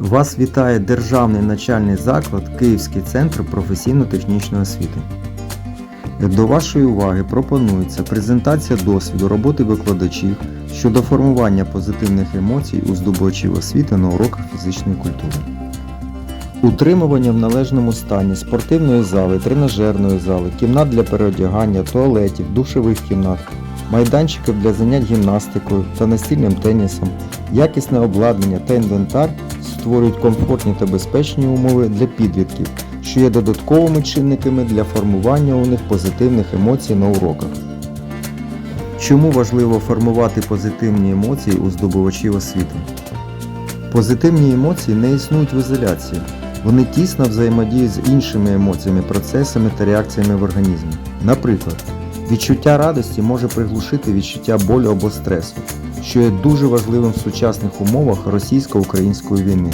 Вас вітає Державний навчальний заклад Київський центр професійно-технічної освіти. До вашої уваги пропонується презентація досвіду роботи викладачів щодо формування позитивних емоцій у здобувачів освіти на уроках фізичної культури. Утримування в належному стані спортивної зали, тренажерної зали, кімнат для переодягання, туалетів, душових кімнат, майданчиків для занять гімнастикою та настільним тенісом, якісне обладнання та інвентар створюють комфортні та безпечні умови для підлітків, що є додатковими чинниками для формування у них позитивних емоцій на уроках. Чому важливо формувати позитивні емоції у здобувачів освіти? Позитивні емоції не існують в ізоляції. Вони тісно взаємодіють з іншими емоціями, процесами та реакціями в організмі. Наприклад, відчуття радості може приглушити відчуття болю або стресу, що є дуже важливим в сучасних умовах російсько-української війни.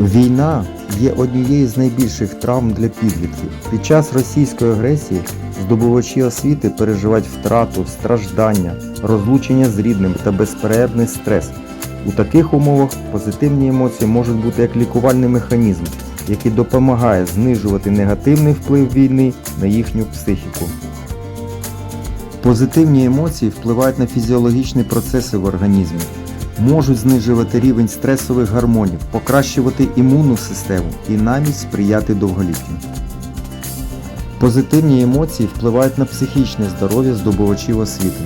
Війна є однією з найбільших травм для підлітків. Під час російської агресії здобувачі освіти переживають втрату, страждання, розлучення з рідними та безперервний стрес. У таких умовах позитивні емоції можуть бути як лікувальний механізм, який допомагає знижувати негативний вплив війни на їхню психіку. Позитивні емоції впливають на фізіологічні процеси в організмі, можуть знижувати рівень стресових гормонів, покращувати імунну систему і навіть сприяти довголіттю. Позитивні емоції впливають на психічне здоров'я здобувачів освіти.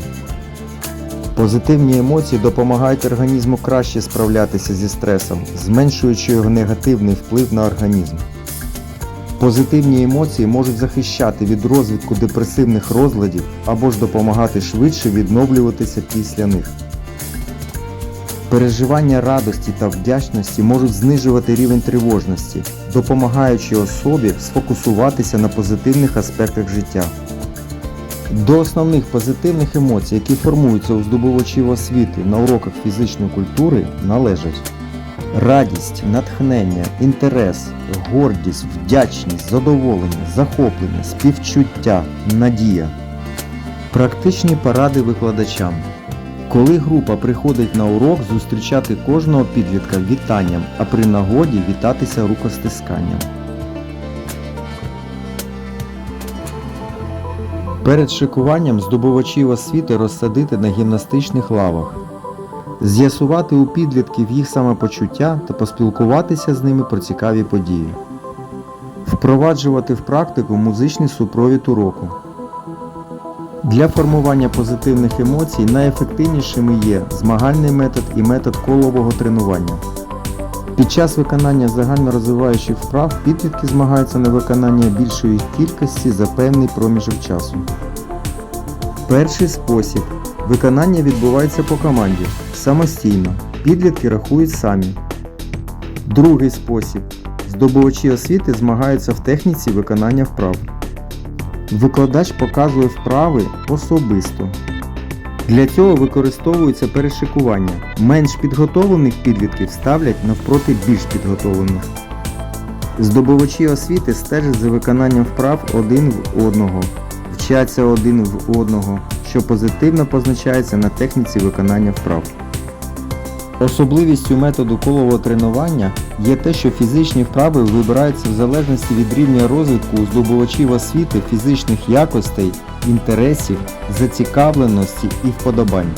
Позитивні емоції допомагають організму краще справлятися зі стресом, зменшуючи його негативний вплив на організм. Позитивні емоції можуть захищати від розвитку депресивних розладів або ж допомагати швидше відновлюватися після них. Переживання радості та вдячності можуть знижувати рівень тривожності, допомагаючи особі сфокусуватися на позитивних аспектах життя. До основних позитивних емоцій, які формуються у здобувачів освіти на уроках фізичної культури, належать радість, натхнення, інтерес, гордість, вдячність, задоволення, захоплення, співчуття, надія. Практичні поради викладачам. Коли група приходить на урок, зустрічати кожного підлітка вітанням, а при нагоді вітатися рукостисканням. Перед шикуванням здобувачів освіти розсадити на гімнастичних лавах, з'ясувати у підлітків їх самопочуття та поспілкуватися з ними про цікаві події, впроваджувати в практику музичний супровід уроку. Для формування позитивних емоцій найефективнішими є змагальний метод і метод колового тренування. Під час виконання загальнорозвиваючих вправ підлітки змагаються на виконання більшої кількості за певний проміжок часу. Перший спосіб. Виконання відбувається по команді, самостійно. Підлітки рахують самі. Другий спосіб. Здобувачі освіти змагаються в техніці виконання вправ. Викладач показує вправи особисто. Для цього використовується перешикування. Менш підготовлених підлітків ставлять навпроти більш підготовлених. Здобувачі освіти стежать за виконанням вправ один в одного, вчаться один в одного, що позитивно позначається на техніці виконання вправ. Особливістю методу колового тренування є те, що фізичні вправи вибираються в залежності від рівня розвитку здобувачів освіти, фізичних якостей, інтересів, зацікавленості і вподобань.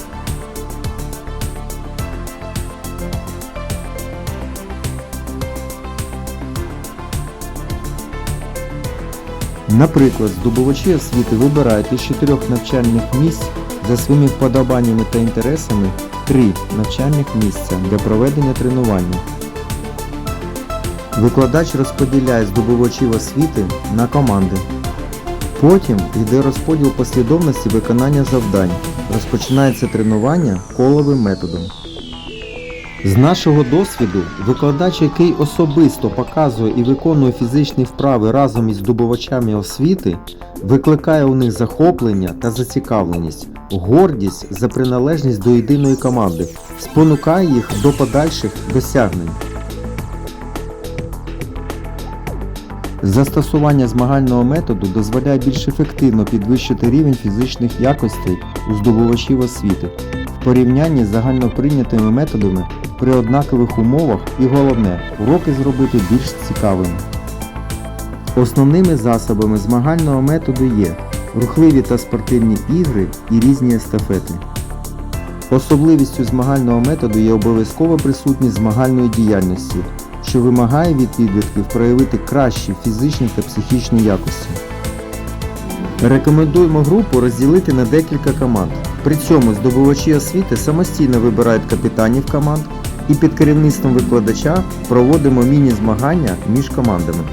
Наприклад, здобувачі освіти вибирають із чотирьох навчальних місць за своїми вподобаннями та інтересами три навчальних місця для проведення тренування. Викладач розподіляє здобувачів освіти на команди. Потім йде розподіл послідовності виконання завдань. Розпочинається тренування коловим методом. З нашого досвіду, викладач, який особисто показує і виконує фізичні вправи разом із здобувачами освіти, викликає у них захоплення та зацікавленість, гордість за приналежність до єдиної команди, спонукає їх до подальших досягнень. Застосування змагального методу дозволяє більш ефективно підвищити рівень фізичних якостей у здобувачів освіти, порівнянні з загальноприйнятими методами при однакових умовах і головне, уроки зробити більш цікавими. Основними засобами змагального методу є рухливі та спортивні ігри і різні естафети. Особливістю змагального методу є обов'язкова присутність змагальної діяльності, що вимагає від підлітків проявити кращі фізичні та психічні якості. Рекомендуємо групу розділити на декілька команд. При цьому здобувачі освіти самостійно вибирають капітанів команд і під керівництвом викладача проводимо міні-змагання між командами.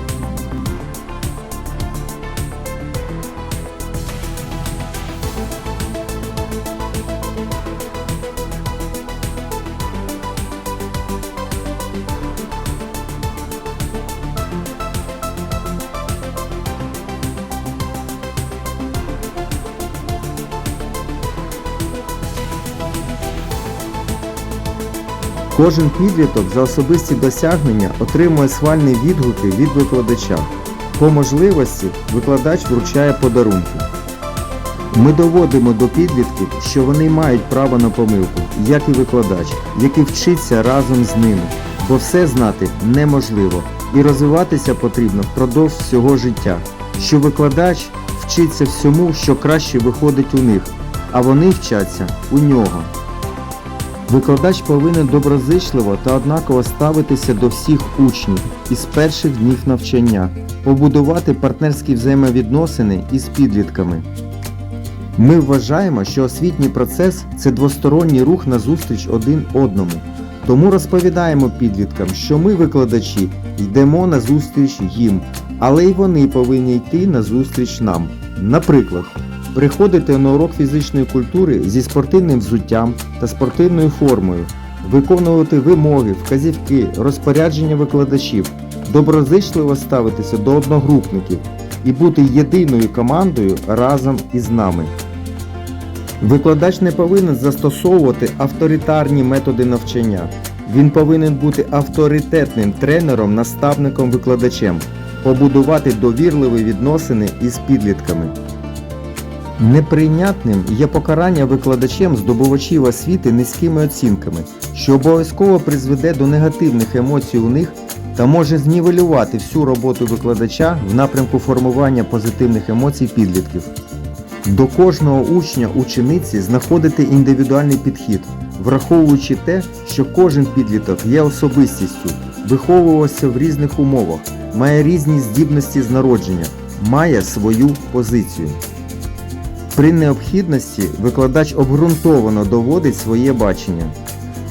Кожен підліток за особисті досягнення отримує схвальні відгуки від викладача. По можливості викладач вручає подарунки. Ми доводимо до підлітків, що вони мають право на помилку, як і викладач, який вчиться разом з ними, бо все знати неможливо і розвиватися потрібно впродовж всього життя, що викладач вчиться всьому, що краще виходить у них, а вони вчаться у нього. Викладач повинен доброзичливо та однаково ставитися до всіх учнів із перших днів навчання, побудувати партнерські взаємовідносини із підлітками. Ми вважаємо, що освітній процес це двосторонній рух назустріч один одному. Тому розповідаємо підліткам, що ми, викладачі, йдемо на зустріч їм, але й вони повинні йти на зустріч нам. Наприклад, приходити на урок фізичної культури зі спортивним взуттям та спортивною формою, виконувати вимоги, вказівки, розпорядження викладачів, доброзичливо ставитися до одногрупників і бути єдиною командою разом із нами. Викладач не повинен застосовувати авторитарні методи навчання. Він повинен бути авторитетним тренером, наставником, викладачем, побудувати довірливі відносини із підлітками. Неприйнятним є покарання викладачем здобувачів освіти низькими оцінками, що обов'язково призведе до негативних емоцій у них та може знівелювати всю роботу викладача в напрямку формування позитивних емоцій підлітків. До кожного учня учениці знаходити індивідуальний підхід, враховуючи те, що кожен підліток є особистістю, виховувався в різних умовах, має різні здібності з народження, має свою позицію. При необхідності викладач обґрунтовано доводить своє бачення.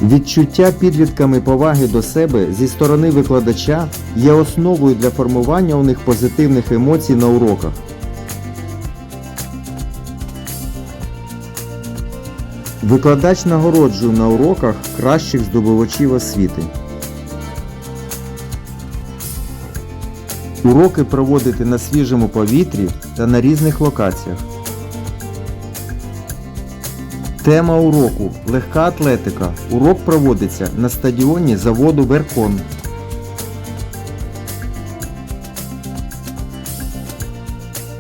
Відчуття підлітками поваги до себе зі сторони викладача є основою для формування у них позитивних емоцій на уроках. Викладач нагороджує на уроках кращих здобувачів освіти. Уроки проводити на свіжому повітрі та на різних локаціях. Тема уроку легка атлетика. Урок проводиться на стадіоні заводу Веркон.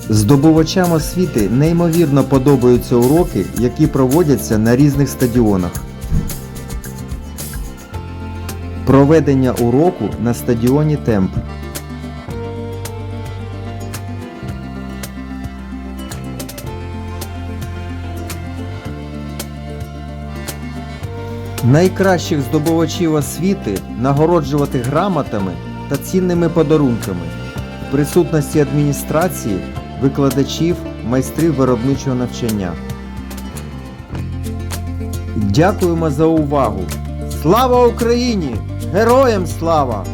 Здобувачам освіти неймовірно подобаються уроки, які проводяться на різних стадіонах. Проведення уроку на стадіоні Темп. Найкращих здобувачів освіти нагороджувати грамотами та цінними подарунками в присутності адміністрації, викладачів, майстрів виробничого навчання. Дякуємо за увагу! Слава Україні! Героям слава!